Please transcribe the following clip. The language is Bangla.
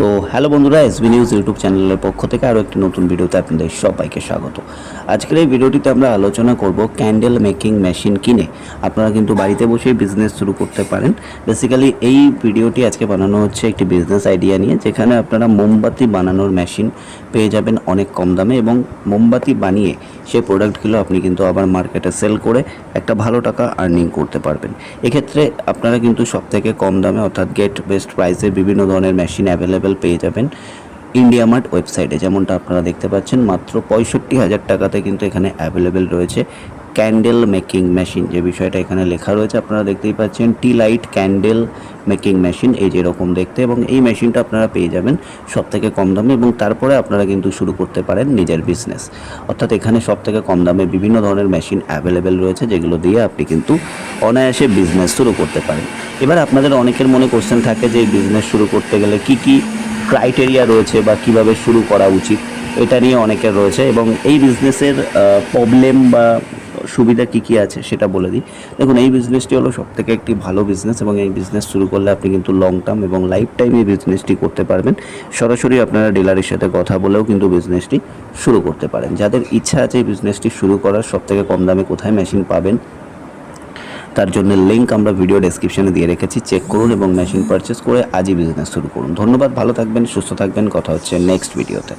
তো হ্যালো বন্ধুরা এস এসবি নিউজ ইউটিউব চ্যানেলের পক্ষ থেকে আরও একটি নতুন ভিডিওতে আপনাদের সবাইকে স্বাগত। আজকের এই ভিডিওটিতে আমরা আলোচনা করব ক্যান্ডেল মেকিং মেশিন কিনে। আপনারা কিন্তু বাড়িতে বসেই বিজনেস শুরু করতে পারেন। বেসিক্যালি এই ভিডিওটি আজকে বানানো হচ্ছে একটি বিজনেস আইডিয়া নিয়ে, যেখানে আপনারা মোমবাতি বানানোর মেশিন পেয়ে যাবেন অনেক কম দামে এবং মোমবাতি বানিয়ে সেই প্রোডাক্টগুলো আপনি কিন্তু আবার মার্কেটে সেল করে একটা ভালো টাকা আর্নিং করতে পারবেন। এক্ষেত্রে আপনারা কিন্তু সবথেকে কম দামে অর্থাৎ গেট বেস্ট প্রাইসে বিভিন্ন ধরনের মেশিন অ্যাভেলেবেল পেয়ে যাবেন ইন্ডিয়া মার্ট ওয়েবসাইটে যেমনটা আপনারা দেখতে পাচ্ছেন, মাত্র পঁয়ষট্টি হাজার টাকাতে কিন্তু এখানে অ্যাভেলেবেল রয়েছে ক্যান্ডেল মেকিং মেশিন যে বিষয়টা এখানে লেখা রয়েছে, আপনারা দেখতেই পাচ্ছেন tea light candle making machine এই যেরকম দেখতে, এবং এই মেশিনটা আপনারা পেয়ে যাবেন সব থেকে কম দামে, এবং তারপরে আপনারা কিন্তু শুরু করতে পারেন নিজের বিজনেস অর্থাৎ এখানে সব থেকে কম দামে বিভিন্ন ধরনের মেশিন অ্যাভেলেবেল রয়েছে, যেগুলো দিয়ে আপনি কিন্তু অনায়াসে বিজনেস শুরু করতে পারেন। এবার আপনাদের অনেকের মনে কোশ্চেন থাকে যে বিজনেস শুরু করতে গেলে কি কি ক্রাইটেরিয়া রয়েছে, বা কীভাবে শুরু করা উচিত? এটা নিয়ে অনেকের রয়েছে, এবং এই বিজনেসের প্রবলেম বা সুবিধা কী কী আছে সেটা বলে দিই। দেখুন, এই বিজনেসটি হলো সব থেকে একটি ভালো বিজনেস এবং এই বিজনেস শুরু করলে আপনি কিন্তু লং টার্ম এবং লাইফ টাইম এই বিজনেসটি করতে পারবেন। সরাসরি আপনারা ডিলারের সাথে কথা বলেও কিন্তু বিজনেসটি শুরু করতে পারেন। যাদের ইচ্ছা আছে এই বিজনেসটি শুরু করার সব থেকে কম দামে কোথায় মেশিন পাবেন, তার জন্য লিঙ্ক আমরা ভিডিও ডেসক্রিপশনে দিয়ে রেখেছি। চেক করুন এবং মেশিন পারচেস করে আজই বিজনেস শুরু করুন। ধন্যবাদ, ভালো থাকবেন, সুস্থ থাকবেন। কথা হচ্ছে নেক্সট ভিডিওতে